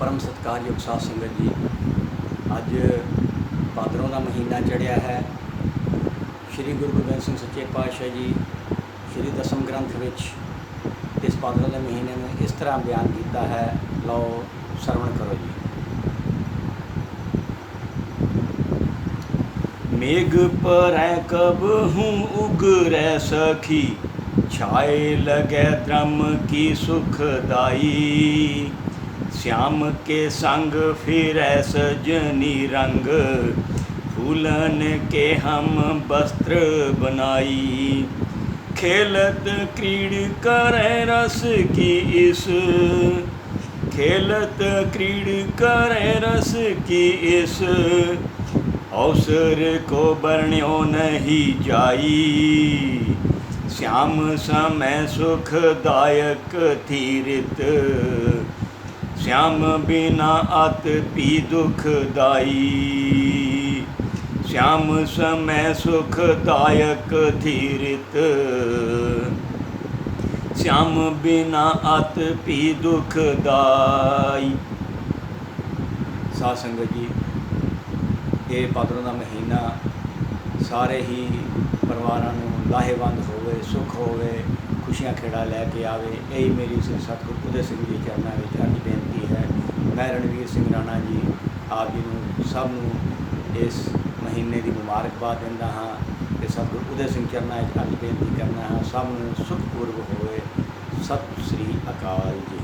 ਪਰਮ ਸਤਿਕਾਰਯੋਗ ਸਾਧ ਸੰਗਤ ਜੀ ਅੱਜ ਭਾਦਰੋਂ ਦਾ ਮਹੀਨਾ ਚੜ੍ਹਿਆ ਹੈ ਸ੍ਰੀ ਗੁਰੂ ਗੋਬਿੰਦ ਸਿੰਘ ਸੱਚੇ ਪਾਤਸ਼ਾਹ ਜੀ ਸ੍ਰੀ ਦਸਮ ਗ੍ਰੰਥ ਵਿੱਚ ਇਸ ਭਾਦਰੋਂ ਦੇ ਮਹੀਨੇ ਨੂੰ ਇਸ ਤਰ੍ਹਾਂ ਬਿਆਨ ਕੀਤਾ ਹੈ ਲਓ ਸਰਵਣ ਕਰੋ ਜੀ मेघ पर कब हूँ उगरै सखी छाए लगे द्रम की सुखदाई श्याम के संग फिर सजनी रंग, फूलन के हम वस्त्र बनाई। खेलत क्रीड़ कर रस की इस, खेलत क्रीड़ कर रस की इस। अवसर को बरण्यो नहीं जाई। श्याम समय सुखदायक थीरित श्याम बिना अत पी दुखदाई श्याम समय सुखदायक थीरित श्याम बिना अत पी दुखदाई ਸਾਧ ਸੰਗਤ ਜੀ ਇਹ ਭਾਦਰੋਂ ਦਾ ਮਹੀਨਾ ਸਾਰੇ ਹੀ ਪਰਿਵਾਰਾਂ ਨੂੰ ਲਾਹੇਵੰਦ ਹੋਵੇ ਸੁਖ ਹੋਵੇ ਖੁਸ਼ੀਆਂ ਖੇੜਾ ਲੈ ਕੇ ਆਵੇ ਇਹੀ ਮੇਰੀ ਸ੍ਰੀ ਸਤਿਗੁਰੂ ਉਦੇ ਸਿੰਘ ਜੀ ਚਰਨਾਂ ਵਿੱਚ ਅੱਜ ਬੇਨਤੀ ਹੈ ਮੈਂ ਰਣਵੀਰ ਸਿੰਘ ਰਾਣਾ ਜੀ ਆਪ ਜੀ ਨੂੰ ਸਭ ਨੂੰ ਇਸ ਮਹੀਨੇ ਦੀ ਮੁਬਾਰਕਬਾਦ ਦਿੰਦਾ ਹਾਂ ਤੇ ਸਤਿਗੁਰੂ ਉਦੇ ਸਿੰਘ ਚਰਨਾਂ ਵਿੱਚ ਅੱਜ ਬੇਨਤੀ ਕਰਨਾ ਹਾਂ, ਸਭ ਨੂੰ ਸੁਖਪੂਰਵ ਹੋਵੇ। ਸਤਿ ਸ੍ਰੀ ਅਕਾਲ ਜੀ।